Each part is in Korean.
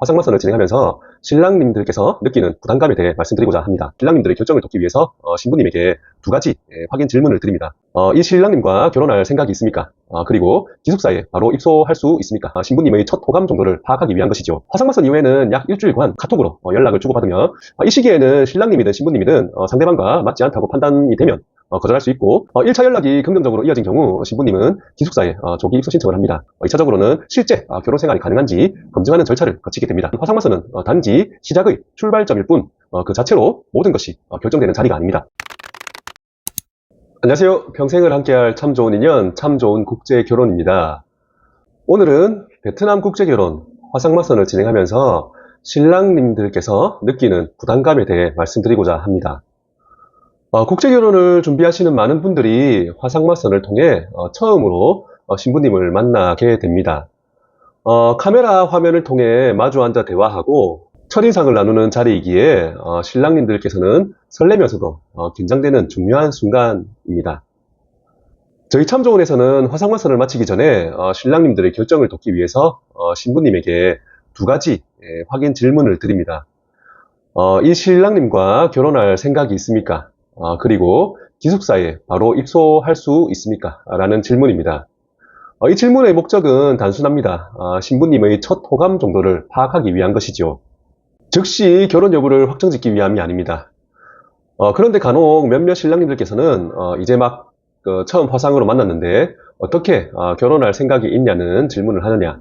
화상마선을 진행하면서 신랑님들께서 느끼는 부담감에 대해 말씀드리고자 합니다. 신랑님들의 결정을 돕기 위해서 어, 신부님에게 두 가지 예, 확인 질문을 드립니다. 어, 이 신랑님과 결혼할 생각이 있습니까? 어, 그리고 기숙사에 바로 입소할 수 있습니까? 아, 신부님의 첫 호감 정도를 파악하기 위한 것이죠. 화상마선 이후에는 약 일주일간 카톡으로 어, 연락을 주고받으며 아, 이 시기에는 신랑님이든 신부님이든 어, 상대방과 맞지 않다고 판단이 되면 어, 거절할 수 있고 1차 연락이 긍정적으로 이어진 경우 신부님은 기숙사에 어, 조기 입소 신청을 합니다. 어, 2차적으로는 실제 어, 결혼 생활이 가능한지 검증하는 절차를 거치게 됩니다. 화상마선은 어, 단지 시작의 출발점일 뿐 어, 그 자체로 모든 것이 어, 결정되는 자리가 아닙니다. 안녕하세요. 평생을 함께할 참 좋은 인연, 참 좋은 국제 결혼입니다. 오늘은 베트남 국제 결혼 화상마선을 진행하면서 신랑님들께서 느끼는 부담감에 대해 말씀드리고자 합니다. 어, 국제 결혼을 준비하시는 많은 분들이 화상마선을 통해 어, 처음으로 어, 신부님을 만나게 됩니다. 어, 카메라 화면을 통해 마주 앉아 대화하고 첫인상을 나누는 자리이기에 어, 신랑님들께서는 설레면서도 어, 긴장되는 중요한 순간입니다. 저희 참조원에서는 화상마선을 마치기 전에 어, 신랑님들의 결정을 돕기 위해서 어, 신부님에게 두 가지 예, 확인 질문을 드립니다. 어, 이 신랑님과 결혼할 생각이 있습니까? 어, 그리고 기숙사에 바로 입소할 수 있습니까? 라는 질문입니다. 어, 이 질문의 목적은 단순합니다. 어, 신부님의 첫 호감 정도를 파악하기 위한 것이죠. 즉시 결혼 여부를 확정짓기 위함이 아닙니다. 어, 그런데 간혹 몇몇 신랑님들께서는 어, 이제 막 그 처음 화상으로 만났는데 어떻게 어, 결혼할 생각이 있냐는 질문을 하느냐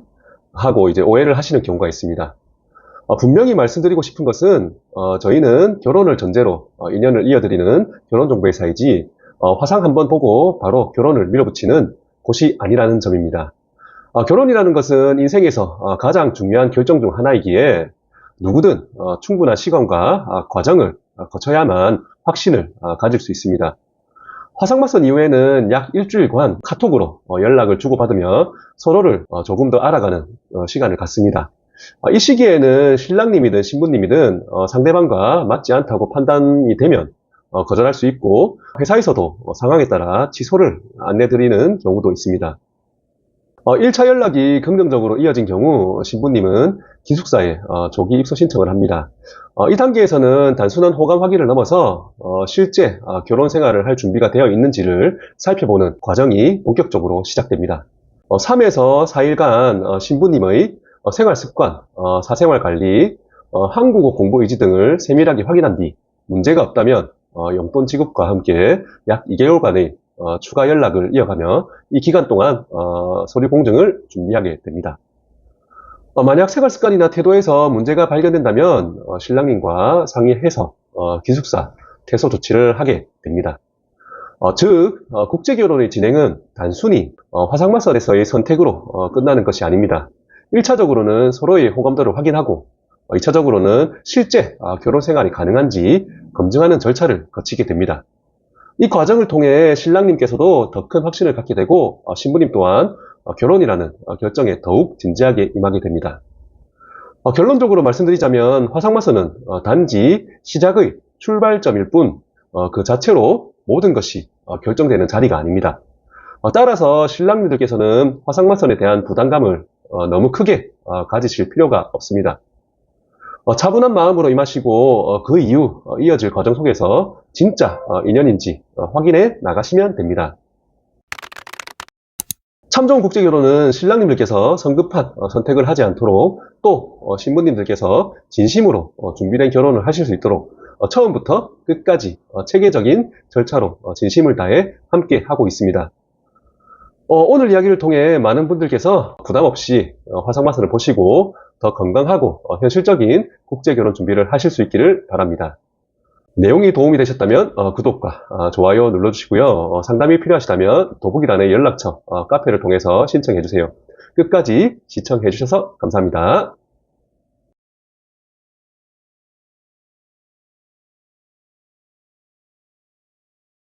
하고 이제 오해를 하시는 경우가 있습니다. 어, 분명히 말씀드리고 싶은 것은 어, 저희는 결혼을 전제로 어, 인연을 이어드리는 결혼정보회사이지 어, 화상 한번 보고 바로 결혼을 밀어붙이는 곳이 아니라는 점입니다. 어, 결혼이라는 것은 인생에서 어, 가장 중요한 결정 중 하나이기에 누구든 어, 충분한 시간과 아, 과정을 어, 거쳐야만 확신을 어, 가질 수 있습니다. 화상마선 이후에는 약 일주일간 카톡으로 어, 연락을 주고받으며 서로를 어, 조금 더 알아가는 어, 시간을 갖습니다. 어, 이 시기에는 신랑님이든 신부님이든 어, 상대방과 맞지 않다고 판단이 되면 어, 거절할 수 있고 회사에서도 어, 상황에 따라 취소를 안내드리는 경우도 있습니다. 어, 1차 연락이 긍정적으로 이어진 경우 신부님은 기숙사에 어, 조기 입소 신청을 합니다. 어, 이 단계에서는 단순한 호감 확인을 넘어서 어, 실제 어, 결혼 생활을 할 준비가 되어 있는지를 살펴보는 과정이 본격적으로 시작됩니다. 3에서 4일간 신부님의 어, 생활 습관, 어, 사생활 관리, 어, 한국어 공부 의지 등을 세밀하게 확인한 뒤 문제가 없다면 어, 용돈 지급과 함께 약 2개월간의 어, 추가 연락을 이어가며 이 기간 동안 어, 서류 공증을 준비하게 됩니다. 어, 만약 생활 습관이나 태도에서 문제가 발견된다면 어, 신랑님과 상의해서 어, 기숙사 퇴소 조치를 하게 됩니다. 어, 즉 어, 국제결혼의 진행은 단순히 어, 화상마설에서의 선택으로 어, 끝나는 것이 아닙니다. 1차적으로는 서로의 호감도를 확인하고 2차적으로는 실제 아, 결혼 생활이 가능한지 검증하는 절차를 거치게 됩니다. 이 과정을 통해 신랑님께서도 더 큰 확신을 갖게 되고 어, 신부님 또한 어, 결혼이라는 어, 결정에 더욱 진지하게 임하게 됩니다. 어, 결론적으로 말씀드리자면 화상마선은 어, 단지 시작의 출발점일 뿐 그 자체로 모든 것이 어, 결정되는 자리가 아닙니다. 어, 따라서 신랑님들께서는 화상마선에 대한 부담감을 어, 너무 크게 어, 가지실 필요가 없습니다. 어, 차분한 마음으로 임하시고 어, 그 이후 어, 이어질 과정 속에서 진짜 어, 인연인지 어, 확인해 나가시면 됩니다. 참 좋은 국제결혼은 신랑님들께서 성급한 어, 선택을 하지 않도록 또 어, 신부님들께서 진심으로 어, 준비된 결혼을 하실 수 있도록 어, 처음부터 끝까지 어, 체계적인 절차로 어, 진심을 다해 함께 하고 있습니다. 어, 오늘 이야기를 통해 많은 분들께서 부담 없이 어, 화상마선을 보시고 더 건강하고 어, 현실적인 국제결혼 준비를 하실 수 있기를 바랍니다. 내용이 도움이 되셨다면 어, 구독과 어, 좋아요 눌러주시고요. 어, 상담이 필요하시다면 도보기란의 연락처 어, 카페를 통해서 신청해 주세요. 끝까지 시청해 주셔서 감사합니다.